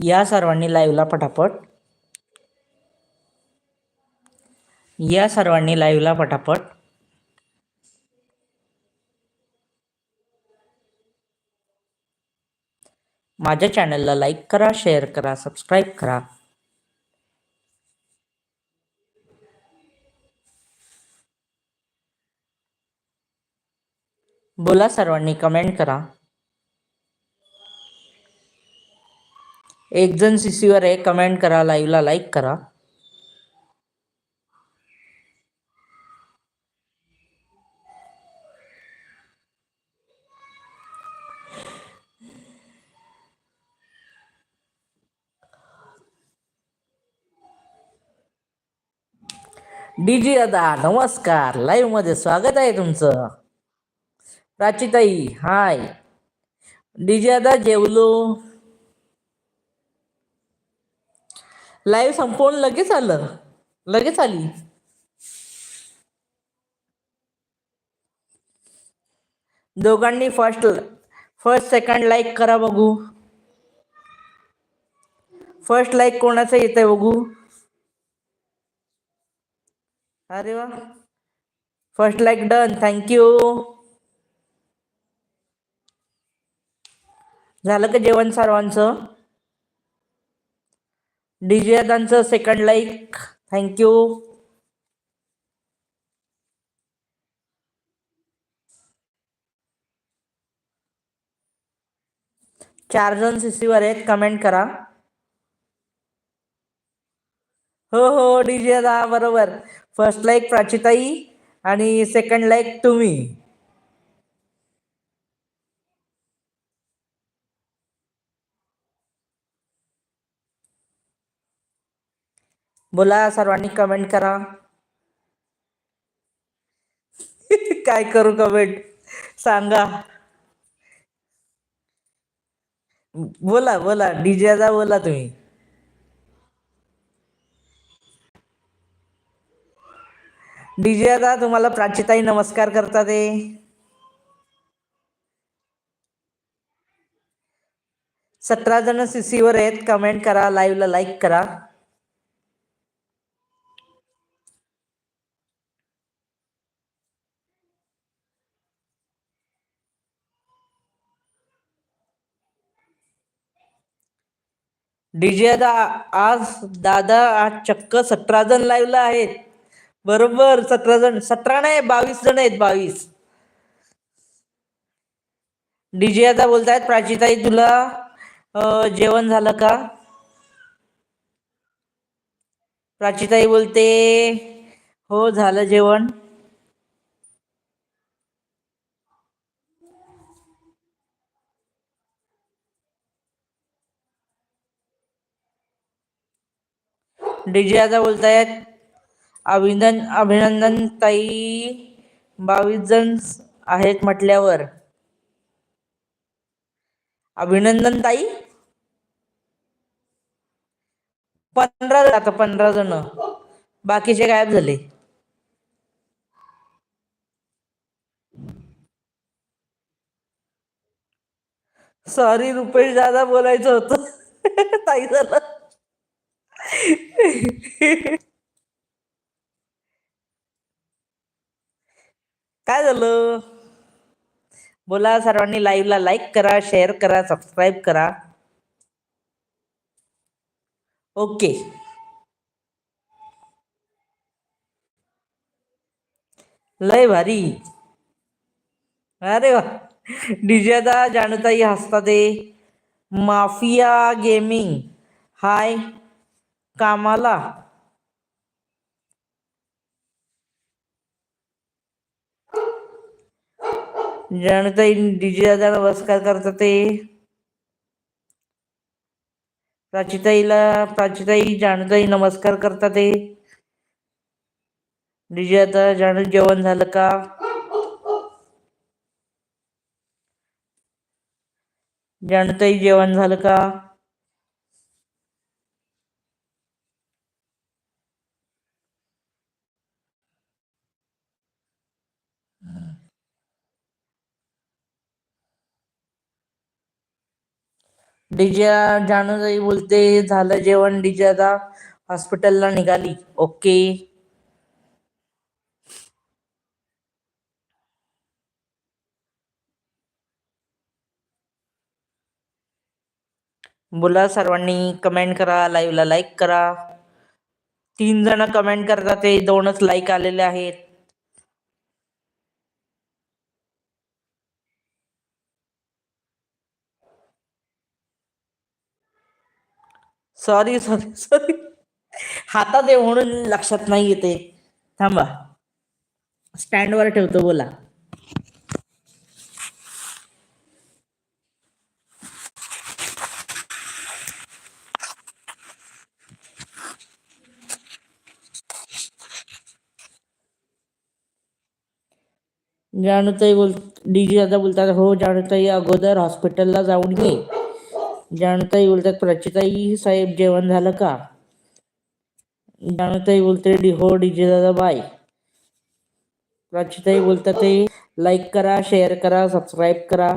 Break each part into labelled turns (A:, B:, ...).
A: या सर्वांनी लाईव्हला पटापट. या सर्वांनी लाईव्हला पटापट. माझ्या चॅनलला लाईक करा शेअर करा सबस्क्राईब करा. बोला सर्वांनी कमेंट करा. एक जण सीसीवर आहे कमेंट करा लाईव्हला लाईक करा. डीजी दादा नमस्कार. लाईव्हमध्ये स्वागत आहे तुमचं. प्राचीताई हाय डीजी दादा जेवलो. लाईव्ह संपवून लगेच आलं. लगेच आली. दोघांनी फर्स्ट फर्स्ट सेकंड लाईक करा बघू. फर्स्ट लाईक कोणाचं येत आहे बघू. अरे वा. फर्स्ट लाईक डन थँक्यू झालं का जेवण सर्वांचं? डीजे दादांचं सेकंड लाईक थँक्यू चार जण सीसीवर आहेत कमेंट करा. हो हो डीजे दा बरोबर. फर्स्ट लाईक प्राचीताई आणि सेकंड लाईक तुम्ही. बोला सर्वांनी कमेंट करा. काय करू कमेंट सांगा. बोला बोला. डीजे बोला तुम्ही. डीजे आता तुम्हाला प्राचीताई नमस्कार करता ते सतरा जण सीसीवर आहेत. कमेंट करा लाईव्हला लाईक करा. डीजे दा आज दादा आज चक्क सतरा जण लाईव्हला आहेत. बरोबर सतरा जण सतरा नाही बावीस जण आहेत बावीस. डीजे आता बोलतायत प्राचीताई तुला जेवण झालं का? प्राचीताई बोलते हो झालं जेवण. डीजे आता बोलतायत. अभिनंदन अभिनंदन ताई बावीस जण आहेत म्हटल्यावर. अभिनंदन ताई पंधरा आता पंधरा जण. बाकीचे गायब झाले. सॉरी रुपेश दादा बोलायचं होतं. ताई झालं काय झालं? बोला सर्वांनी लाईव्हला लाईक करा शेअर करा सबस्क्राईब करा. ओके लय भारी. अरे वा. डीजे जाणताई हसता ते माफिया गेमिंग. हाय. कामाला. जाणताई डीजे दादा नमस्कार करतात ते प्राचीताईला प्राचीताई जाणताई नमस्कार करता ते डीजे आता जाण जेवण झालं का? जाणताई जेवण झालं का? डीजे जानुजाई बोलते झालं जेवण डीजे आता हॉस्पिटलला निघाली. ओके. बोला सर्वांनी कमेंट करा लाईव्हला लाईक करा. तीन जण कमेंट करतात ते दोनच लाईक आलेले आहेत. सॉरी सॉरी सॉरी हातात आहे म्हणून लक्षात नाही येते. थांबा. स्टँडवर ठेवतो बोला. जाणताई बोल डीजी दादा बोलतात हो जाणताई अगोदर हॉस्पिटलला जाऊन घे जाणताई बोलतात प्रचिताई साहेब जेवण झालं का? जाणताई बोलते डी हो डीजे दादा बाय प्राचीताई बोलतात ते लाईक करा शेअर करा सबस्क्राईब करा.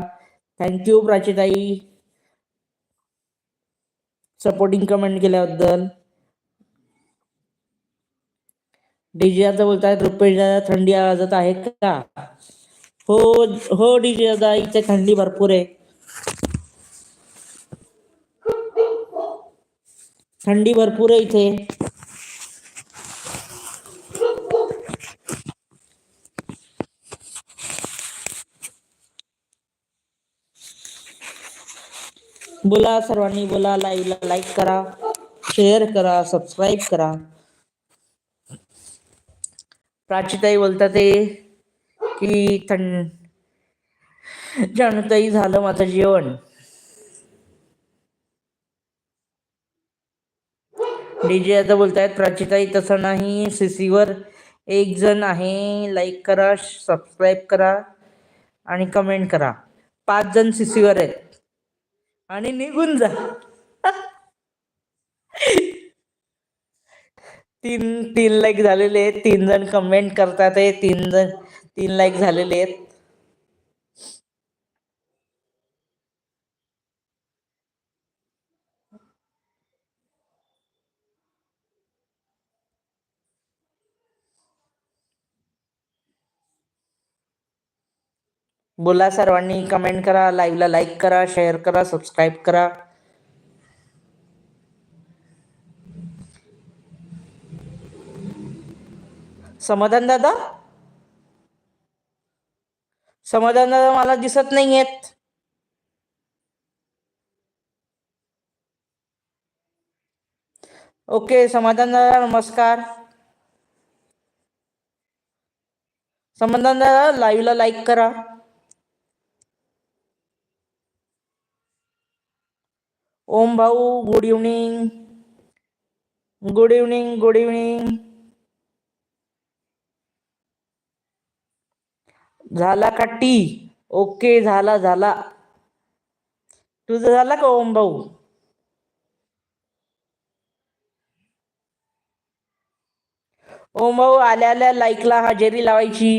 A: थँक्यू प्राचीताई. सपोर्टिंग कमेंट केल्याबद्दल. डीजे आता बोलतात रुपेश दादा थंडी आवाजात आहे का? हो हो डीजे दादा इथे थंडी भरपूर आहे. थंडी भरपूर आहे इथे. बोला सर्वांनी बोला लाईव्हला लाईक करा शेअर करा सबस्क्राईब करा. प्राचीताई बोलतात ते की थंड जानूताई झालं माझं जेवण. डीजे आता बोलतायत प्राचीताई तसं नाही सीसीवर एक जण आहे लाईक करा सबस्क्राईब करा आणि कमेंट करा. पाच जण सीसीवर आहेत. आणि निघून जा. तीन तीन लाईक झालेले आहेत तीन जण कमेंट करतात तीन जण तीन लाईक झालेले आहेत. बोला सर्वांनी कमेंट करा लाईव्हला लाईक करा शेअर करा सबस्क्राईब करा. समाधान दादा? समाधान दादा मला दिसत नाही आहेत ओके समाधान दादा नमस्कार. समाधान दादा लाईव्हला लाईक करा. ओम भाऊ good evening good evening good evening झाला का टी ओके झाला झाला. तुझं झाला का ओम भाऊ? ओम भाऊ आल्या आल्या लाईकला हजेरी लावायची.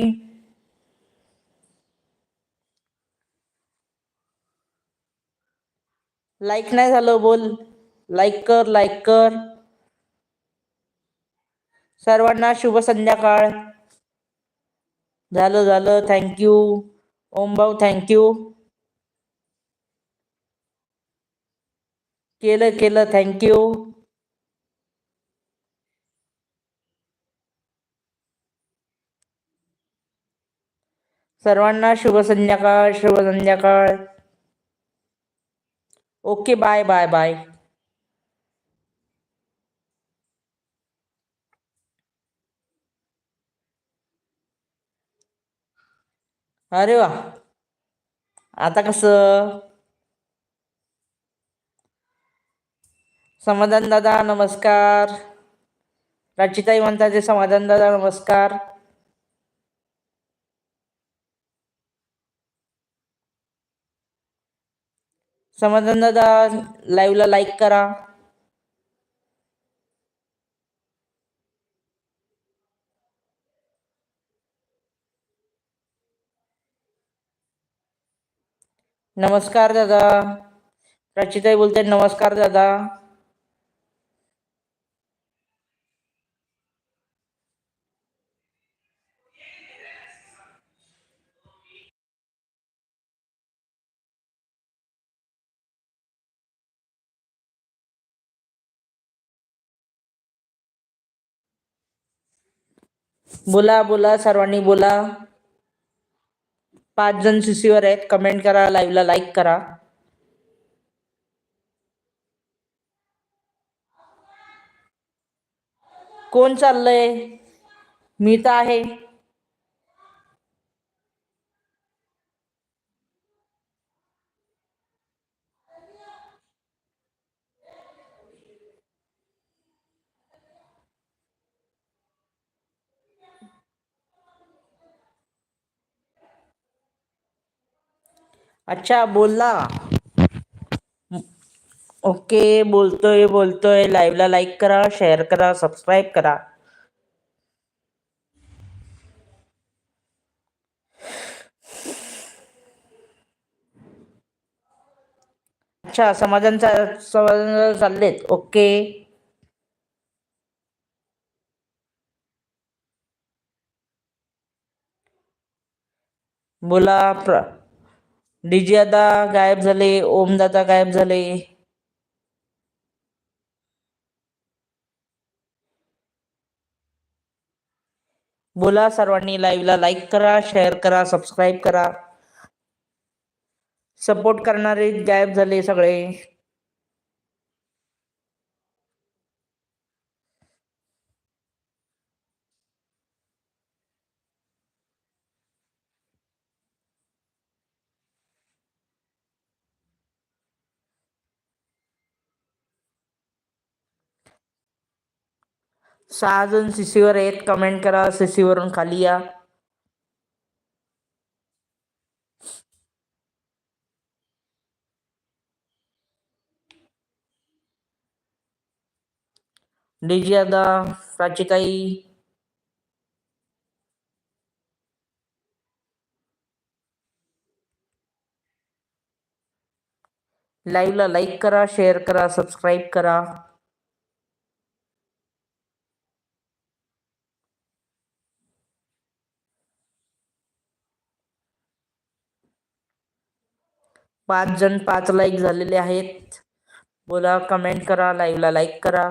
A: लाईक नाही झालं बोल. लाईक कर लाईक कर. सर्वांना शुभ संध्याकाळ. झालं झालं. थँक्यू ओम भाऊ थँक्यू केलं केलं. थँक्यू सर्वांना शुभ संध्याकाळ शुभ संध्याकाळ. Okay bye bye bye. अरे वा. आता कसं? समाधान दादा नमस्कार. राचिताई म्हणतात ते समाधान दादा नमस्कार. समाधान दादा लाईव्हला लाईक करा. नमस्कार दादा. प्राचीताई बोलते नमस्कार दादा. बोला बोला सर्वांनी बोला. पाच जण सीसीवर आहेत. कमेंट करा लाईव्हला लाईक करा. कोण चाललंय? मी तर आहे. अच्छा बोलला. ओके बोलतोय बोलतोय. लाईव्हला लाईक करा शेअर करा सबस्क्राईब करा. अच्छा समाजांचा चा- समाधान चाललेत ओके. बोला प्र दादा गायब झाले ओमदादा गायब झाले. बोला सर्वांनी लाईव्हला लाईक करा शेअर करा सबस्क्राईब करा. सपोर्ट करणारे गायब झाले सगळे. सहा जण सीसीवर आहेत कमेंट करा सीसी वरून खाली या. डीजे दादा प्राचीताई लाईव्हला लाईक करा शेअर करा सबस्क्राईब करा. पाच जण पाच लाईक झालेले आहेत. बोला कमेंट करा लाईव्हला लाईक करा.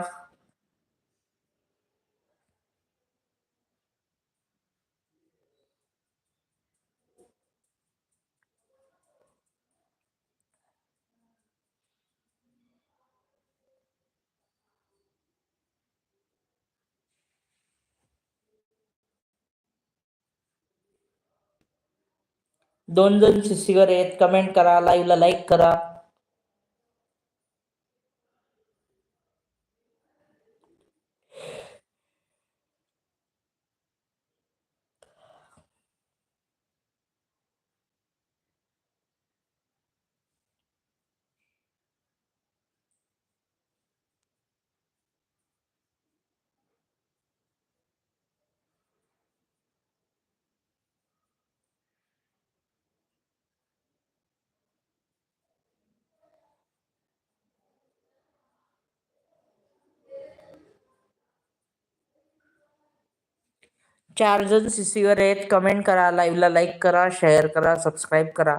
A: दोन जण सीसीवर आहेत. कमेंट करा लाईव्हला लाईक करा. चार जण सीसीवर आहेत. कमेंट करा लाईव्हला लाईक करा शेअर करा सबस्क्राईब करा.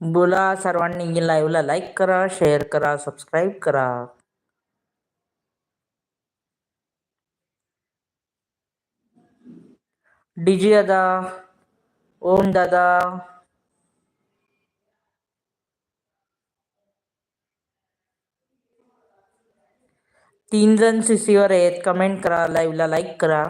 A: बोला सर्वांनी लाईव्हला लाईक करा शेअर करा सबस्क्राईब करा. डीजी दादा ओम दादा. तीन जण सीसीवर आहेत कमेंट करा लाईव्हला लाईक करा.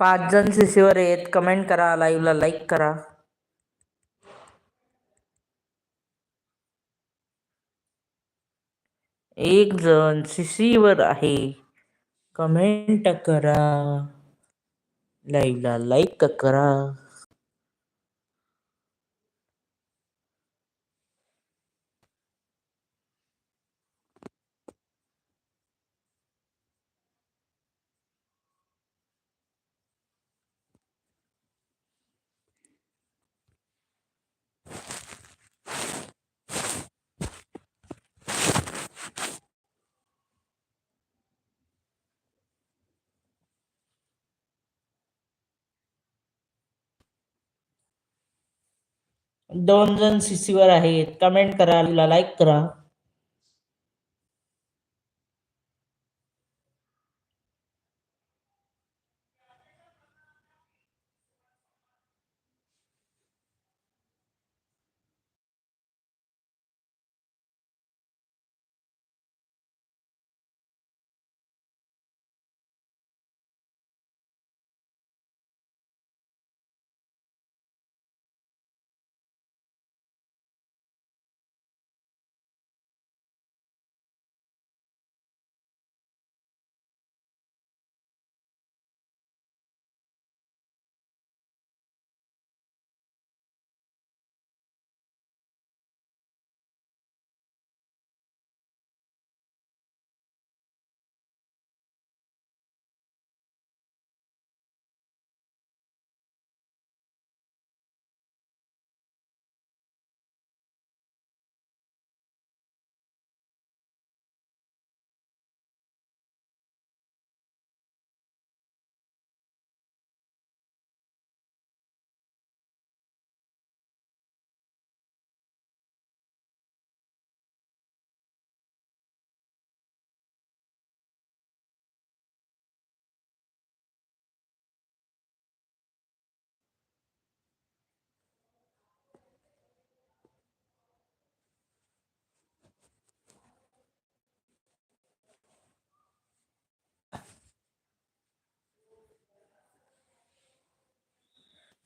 A: पाच जण सीसीवर आहेत कमेंट करा लाईव्हला लाईक करा. एक जण सीसीवर आहे कमेंट करा. लाईव्हला लाईक करा. दोन जण सीसीवर आहेत. कमेंट करा लाईक करा.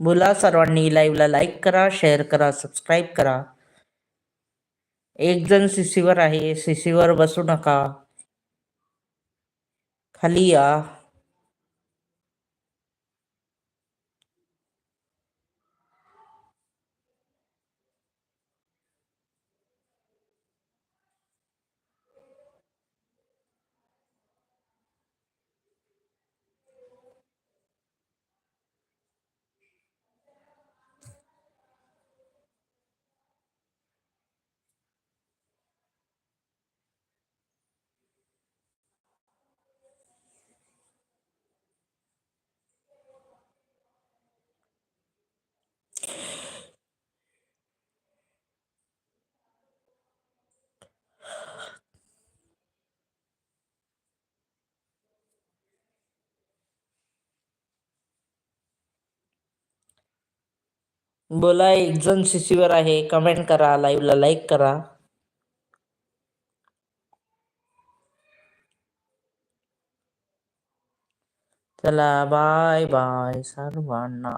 A: बोला सर्वांनी लाईव्हला लाईक करा शेअर करा सबस्क्राईब करा. एक जण सीसीवर आहे सीसीवर बसू नका. खाली या. बोला एक जण सीसीवर आहे कमेंट करा लाईव्हला लाईक करा. चला बाय बाय सर्वांना.